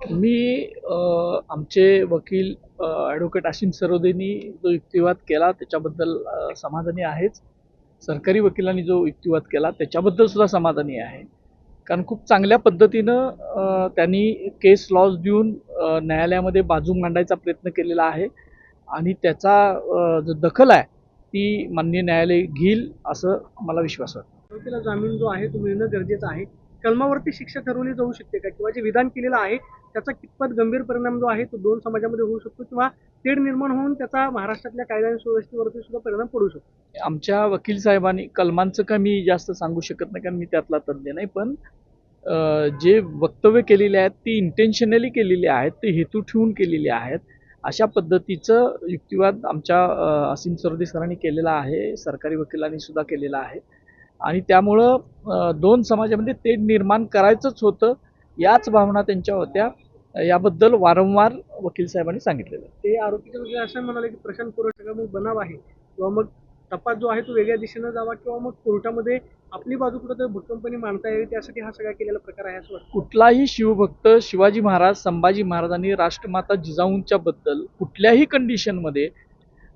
मी आमचे वकील ॲडव्होकेट आशिम सरोदेनी जो युक्तिवाद केला त्याच्याबद्दल समाधानी आहेच. सरकारी वकिलांनी जो युक्तिवाद केला त्याच्याबद्दल सुद्धा समाधानी आहे. कारण खूप चांगल्या पद्धतीनं त्यांनी केस लॉज देऊन न्यायालयामध्ये बाजू मांडायचा प्रयत्न केलेला आहे. आणि त्याचा जो दखल आहे ती माननीय न्यायालय घेईल असं मला विश्वास वाटतो. आरोपीला जामीन जो आहे तो मिळणं गरजेचं आहे. कलमावरती शिक्षा ठरवली जाऊ शकते का? किंवा जे विधान केलेलं आहे त्याचा कितपत गंभीर परिणाम जो आहे तो दोन समाजामध्ये होऊ शकतो किंवा तेढ निर्माण होऊन त्याचा महाराष्ट्रातल्या कायदा आणि सुव्यवस्थेवरती सुद्धा परिणाम पडू शकतो. आमच्या वकील साहेबांनी कलमांचं का मी जास्त सांगू शकत नाही कारण मी त्यातला तज्ज्ञ नाही पण जे वक्तव्य केलेले आहेत ती इंटेन्शनली केलेली आहेत ते हेतू ठेवून केलेली आहेत. अशा पद्धतीचं युक्तिवाद आमच्या असीम सरदेसरांनी केलेला आहे सरकारी वकिलांनी सुद्धा केलेला आहे. आणि त्यामुळं दोन समाजामध्ये तेढ निर्माण करायचंच होतं याच भावना त्यांच्या होत्या. याबद्दल वारंवार वकील साहेबांनी सांगितलेलं. ते वगैरे असं म्हणाले की प्रशांत कोरट सगळं मग बनाव आहे. किंवा मग तपास जो आहे तो वेगळ्या दिशेनं जावा किंवा मग कोर्टामध्ये आपली बाजू कुठं भूकंपनी मांडता येईल त्यासाठी हा सगळा केलेला प्रकार आहे असं कुठलाही शिवभक्त शिवाजी महाराज संभाजी महाराजांनी राष्ट्रमाता जिजाऊंच्या बद्दल कुठल्याही कंडिशनमध्ये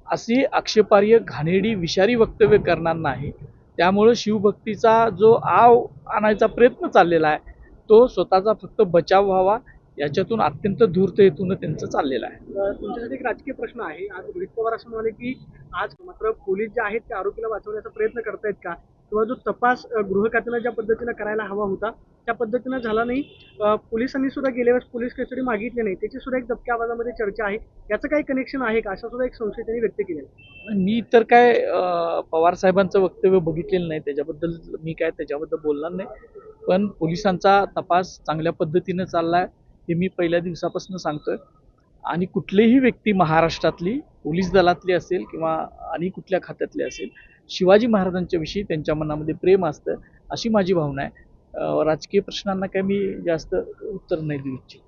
अशी आक्षेपार्ह घाणेरडी विषारी वक्तव्य करणार नाही. त्यामुळं शिवभक्तीचा जो आव आणायचा प्रयत्न चाललेला आहे तो स्वतःचा फक्त बचाव व्हावा याच्यातून अत्यंत धूर्त हेतून त्यांचं चाललेलं आहे. तुमच्यासाठी एक राजकीय प्रश्न आहे. आज रोहित पवार असं म्हणाले की आज मात्र पोलीस जे आहेत ते आरोपीला वाचवण्याचा प्रयत्न करतायत का? किंवा जो तपास अं, ज्या पद्धतीनं करायला हवा होता त्या पद्धतीनं झाला नाही. पोलिसांनी सुद्धा गेल्या वेळेस पोलीस कस्टडी मागितली नाही. त्याची सुद्धा एक दबक्या आवाजामध्ये चर्चा आहे. याचं काही कनेक्शन आहे का? असा सुद्धा एक संशय त्यांनी व्यक्त केलेला आहे. मी तर काय पवार साहेबांचं वक्तव्य बघितलेलं नाही. त्याच्याबद्दल मी काय त्याच्याबद्दल बोलणार नाही. पण पोलिसांचा तपास चांगल्या पद्धतीनं चालला आहे हे मी पहिल्या दिवसापासून सांगतोय. आणि कुठलीही व्यक्ती महाराष्ट्रातली पोलीस दलातली असेल किंवा आणि कुठल्या खात्यातली असेल शिवाजी महाराजांच्या विषयी त्यांच्या मनामध्ये प्रेम असतं अशी माझी भावना आहे. राजकीय प्रश्नांना काय मी जास्त उत्तर नाही देऊ इच्छित.